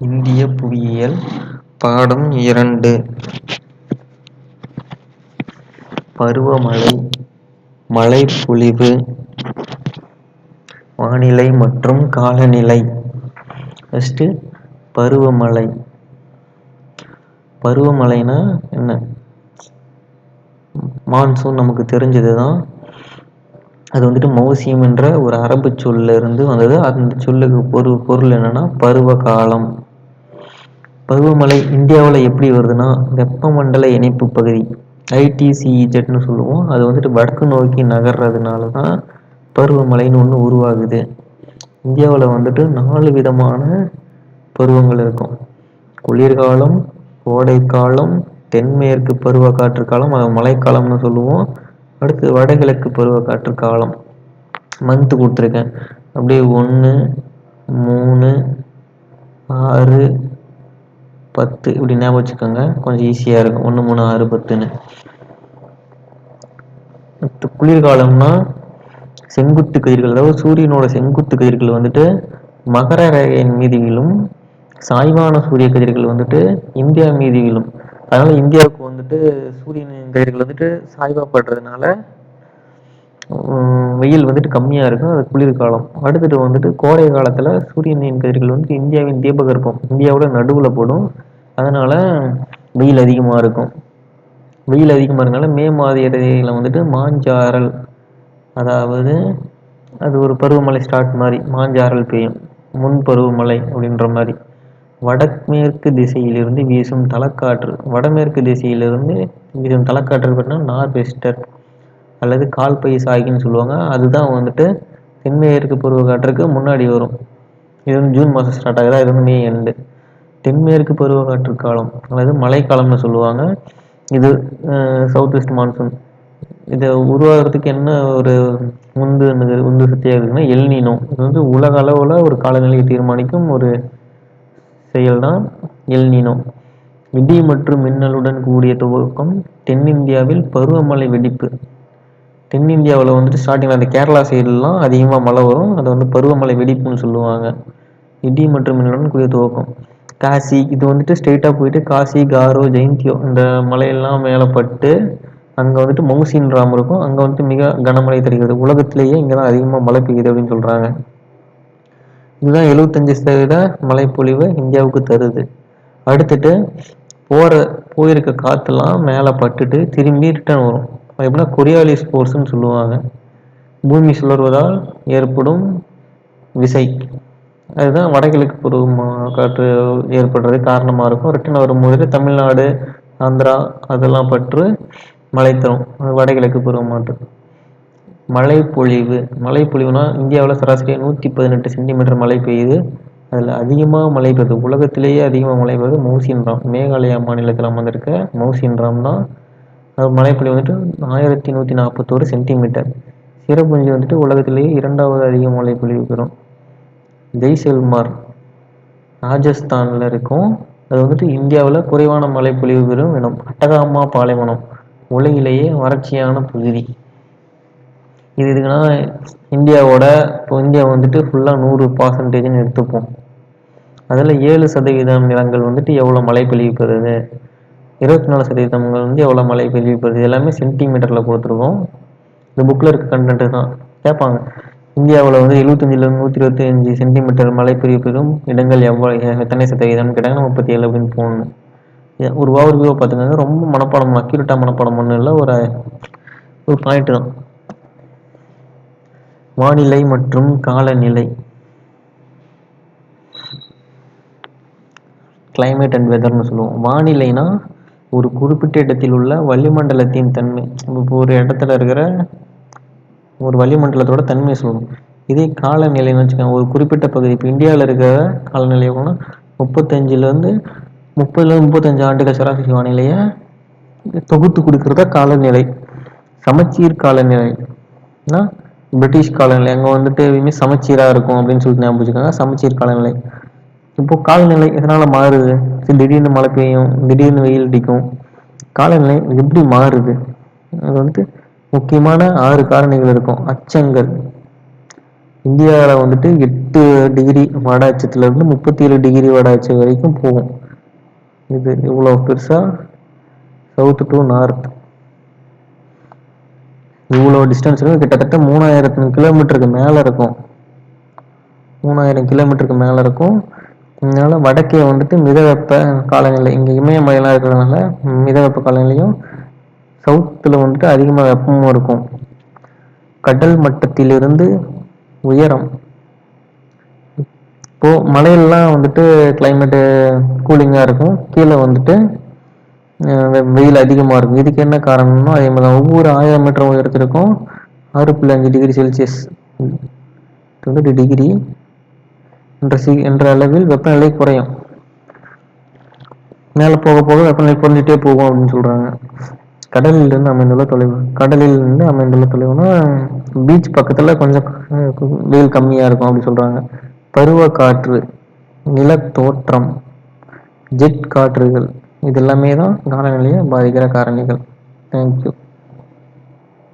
இந்திய புவியியல் பாடம் இரண்டு. பருவமழை மழைப்பொழிவு வானிலை மற்றும் காலநிலை. ஃபஸ்ட்டு பருவமழை. பருவமழைனா என்ன? மான்சூன் நமக்கு தெரிஞ்சது தான் அது வந்துட்டு மௌசியம் என்ற ஒரு அரபு சொல்லிருந்து வந்தது. அந்த சொல்லுக்கு ஒரு பொருள் என்னன்னா பருவ காலம் பருவமழை இந்தியாவில் எப்படி வருதுன்னா வெப்பமண்டல இணைப்பு பகுதி ஐடிசிஇஜெட்னு சொல்லுவோம். அது வந்துட்டு வடக்கு நோக்கி நகர்றதுனால தான் பருவமழைன்னு ஒன்று உருவாகுது. இந்தியாவில் வந்துட்டு நாலு விதமான பருவங்கள் இருக்கும். குளிர்காலம் கோடைக்காலம் தென்மேற்கு பருவ காற்று காலம் அதை மழைக்காலம்னு சொல்லுவோம். அடுத்து வடகிழக்கு பருவ காற்று காலம். மந்த்து கொடுத்துருக்கேன். அப்படியே ஒன்று மூணு ஆறு பத்து இப்படி ஞாபகம் வச்சுக்கோங்க. கொஞ்சம் ஈஸியாக இருக்கும். ஒன்று மூணு ஆறு பத்துன்னு. அடுத்து குளிர்காலம்னா செங்குத்து கதிர்கள். அதாவது சூரியனோட செங்குத்து கதிர்கள் வந்துட்டு மகர ரேகையின் மீது விழும். சாய்வான சூரிய கதிர்கள் வந்துட்டு இந்தியா மீது விழும். அதனால இந்தியாவுக்கு வந்துட்டு சூரியன் கதிர்கள் வந்துட்டு சாய்வா படுறதுனால உம், வெயில் வந்துட்டு கம்மியாக இருக்கும். அது குளிர்காலம். அடுத்துட்டு வந்துட்டு கோடை காலத்தில் சூரியனின் கதிர்கள் வந்துட்டு இந்தியாவின் தீபகற்பம். இந்தியாவோட நடுவில் போடும். அதனால் வெயில் அதிகமாக இருக்கும். வெயில் அதிகமாக இருக்கனால மே மாத இடையில வந்துட்டு மாஞ்சாரல் அதாவது அது ஒரு பருவமழை ஸ்டார்ட் மாதிரி மாஞ்சாரல் பெய்யும். முன் பருவமழை அப்படின்ற மாதிரி. வடமேற்கு திசையிலிருந்து வீசும் தலக்காற்று. வடமேற்கு திசையிலிருந்து வீசும் தலக்காற்று பார்த்தீங்கன்னா நார்த் வெஸ்டர் அல்லது கால்பை சாய்கின்னு சொல்லுவாங்க. அதுதான் வந்துட்டு தென்மேற்கு பருவக்காற்றுக்கு முன்னாடி வரும். இது வந்து ஜூன் மாதம் ஸ்டார்ட் ஆகுதா? இது வந்து மே எண்டு தென்மேற்கு பருவக்காற்று காலம் அதாவது மழைக்காலம்னு சொல்லுவாங்க. இது சவுத் வெஸ்ட் மான்சூன் இதை உருவாகிறதுக்கு என்ன ஒரு உந்து உந்து சக்தியாக இருக்குன்னா எல்னினோ இது வந்து உலக அளவில் ஒரு காலநிலையை தீர்மானிக்கும் ஒரு செயல் தான் எல்னினோ இடி மற்றும் மின்னலுடன் கூடிய துவக்கம் தென்னிந்தியாவில் பருவமழை வெடிப்பு. தென்னிந்தியாவில் வந்துட்டு ஸ்டார்டிங்கில் அந்த கேரளா சைடுலாம் அதிகமாக மழை வரும். அதை வந்து பருவமழை வெடிப்புன்னு சொல்லுவாங்க. இடி மற்றும் மின்னலுடன் கூடிய துவக்கம். காசி இது வந்துட்டு ஸ்ட்ரெயிட்டாக போயிட்டு காசி காரோ ஜெயந்தியோ இந்த மலையெல்லாம் மேலே பட்டு அங்கே வந்துட்டு மவுசின் ராம் இருக்கும். அங்கே வந்துட்டு மிக கனமழை தருகிறது. உலகத்திலேயே இங்கே தான் அதிகமாக மழை பெய்யுது அப்படின்னு சொல்கிறாங்க இதுதான் எழுபத்தஞ்சு சதவீத மழைப்பொழிவு இந்தியாவுக்கு தருது. அடுத்துட்டு போகிற போயிருக்க காற்றுலாம் மேலே பட்டுட்டு திரும்பி ரிட்டர்ன் வரும். அது எப்படின்னா கொரியாலிஸ் ஃபோர்ஸ்னு சொல்லுவாங்க. பூமி சுழறுவதால் ஏற்படும் விசை. அதுதான் வடகிழக்கு பருவ காற்று ஏற்படுறது காரணமாக இருக்கும். ரிட்டர்ன் வரும்போது தமிழ்நாடு ஆந்திரா அதெல்லாம் பற்று மழை தரும். அது வடகிழக்கு பருவமாற்று மழைப்பொழிவு மழைப்பொழிவுனா இந்தியாவில் சராசரியாக நூற்றி பதினெட்டு சென்டிமீட்டர் மழை பெய்யுது. அதில் அதிகமாக மழை பெய்யுது. உலகத்திலேயே அதிகமாக மழை பெய்யுது மௌசின்ராம் மேகாலயா மாநிலத்தில் அமர்ந்திருக்க மௌசின்ராம் தான். அது மழைப்பொழிவு வந்துட்டு ஆயிரத்தி நூற்றி நாற்பத்தோரு சென்டிமீட்டர் சிறப்புஞ்சி வந்துட்டு உலகத்திலேயே இரண்டாவது அதிக மழை பொழிவு பெறும். ஜெய்சல்மார் ராஜஸ்தானில் இருக்கும் அது வந்துட்டு இந்தியாவில் குறைவான மழை பொழிவு பெறும் இடம் அட்டகாமா பாலைவனம் உலகிலேயே வறட்சியான பகுதி. இது இதுக்குன்னா இந்தியாவோட இப்போ இந்தியா வந்துட்டு ஃபுல்லாக நூறு பர்சன்டேஜ்னு எடுத்துப்போம். அதில் ஏழு சதவீதம் நிலங்கள் வந்துட்டு எவ்வளோ மழை பொழிவு பெறுது? இருபத்தி நாலு சதவீதங்கள் வந்து எவ்வளோ மழை பொழிவு பெறுது? எல்லாமே சென்டிமீட்டரில் கொடுத்துருக்கோம். இந்த புக்கில் இருக்க கண்டென்ட்டு தான். கேட்பாங்க இந்தியாவில் வந்து எழுபத்தஞ்சிலிருந்து நூற்றி இருபத்தி அஞ்சு சென்டிமீட்டர் மழை பெரிய பெறும் இடங்கள் எவ்வளோ எத்தனை சதவீதம்னு கேட்டாங்கன்னா முப்பத்தி ஏழு அப்படின்னு போகணும் ஒரு ஓவர் வியூவை பார்த்துக்கோங்க. ரொம்ப மனப்பாடம் அக்யூரேட்டாக மனப்பாடம் ஒன்றும் இல்லை ஒரு ஒரு பாயிண்ட் தான். வானிலை மற்றும் காலநிலை. கிளைமேட் அண்ட் வெதர்னு சொல்லுவோம். வானிலைனா ஒரு குறிப்பிட்ட இடத்தில் உள்ள வளிமண்டலத்தின் தன்மை. இப்போ ஒரு இடத்துல இருக்கிற ஒரு வளிமண்டலத்தோட தன்மையை சொல்லணும். இதே காலநிலைன்னு வச்சுக்கோங்க ஒரு குறிப்பிட்ட பகுதி இப்போ இந்தியாவில் இருக்கிற காலநிலை எவ்வளோன்னா முப்பத்தஞ்சிலேருந்து முப்பதுலேருந்து முப்பத்தஞ்சு ஆண்டுகள் சராசரி வானிலையை தொகுத்து கொடுக்குறதா காலநிலை. சமச்சீர் காலநிலைனா பிரிட்டிஷ் காலநிலை அங்கே வந்துட்டு எதுவுமே சமச்சீராக இருக்கும் அப்படின்னு சொல்லிட்டு ஞாபகம் வச்சுக்காங்க சமச்சீர் காலநிலை. இப்போ காலநிலை எதனால் மாறுது? சரி, திடீர்னு மழை பெய்யும் திடீர்னு வெயில் அடிக்கும். காலநிலை எப்படி மாறுது? அது வந்துட்டு முக்கியமான ஆறு காரணிகள் இருக்கும். அச்சங்கள். இந்தியாவில் வந்துட்டு எட்டு டிகிரி வட அச்சத்துலேருந்து முப்பத்தி ஏழு டிகிரி வட அச்சம் வரைக்கும் போகும். இது இவ்வளோ பெருசாக சவுத் டு நார்த் இவ்வளோ டிஸ்டன்ஸ் கிட்டத்தட்ட மூணாயிரத்து கிலோமீட்டருக்கு மேலே இருக்கும். மூணாயிரம் கிலோமீட்டருக்கு மேலே இருக்கும். இதனால வடக்கே வந்துட்டு மிதவெப்ப காலநிலை இங்கே இமயமலையெல்லாம் இருக்கிறதுனால மிதவெப்ப காலநிலையும் சவுத்தில் வந்துட்டு அதிகமாக வெப்பமும் இருக்கும். கடல் மட்டத்திலிருந்து உயரம். இப்போ மலையெல்லாம் வந்துட்டு கிளைமேட்டு கூலிங்காக இருக்கும். கீழே வந்துட்டு வெயில் அதிகமாக இருக்கும். இதுக்கு என்ன காரணம்னா அதே மாதிரி தான் ஒவ்வொரு ஆயிரம் மீட்டர் உயரத்திற்கும் ஆறு புள்ளி அஞ்சு டிகிரி செல்சியஸ் டுவெண்ட்டி டிகிரி என்ற சி என்ற அளவில் வெப்பநிலை குறையும். மேலே போக போக வெப்பநிலை குறைஞ்சிட்டே போகும் அப்படின்னு சொல்கிறாங்க கடலில் இருந்து அமைந்துள்ள தொலைவு. கடலில் இருந்து அமைந்துள்ள தொலைவுனா பீச் பக்கத்துல கொஞ்சம் வெயில் கம்மியா இருக்கும் அப்படி சொல்றாங்க. பருவ காற்று நிலத்தோற்றம் ஜெட் காற்றுகள் இது எல்லாமே தான் காலநிலையை பாதிக்கிற காரணிகள். தேங்க்யூ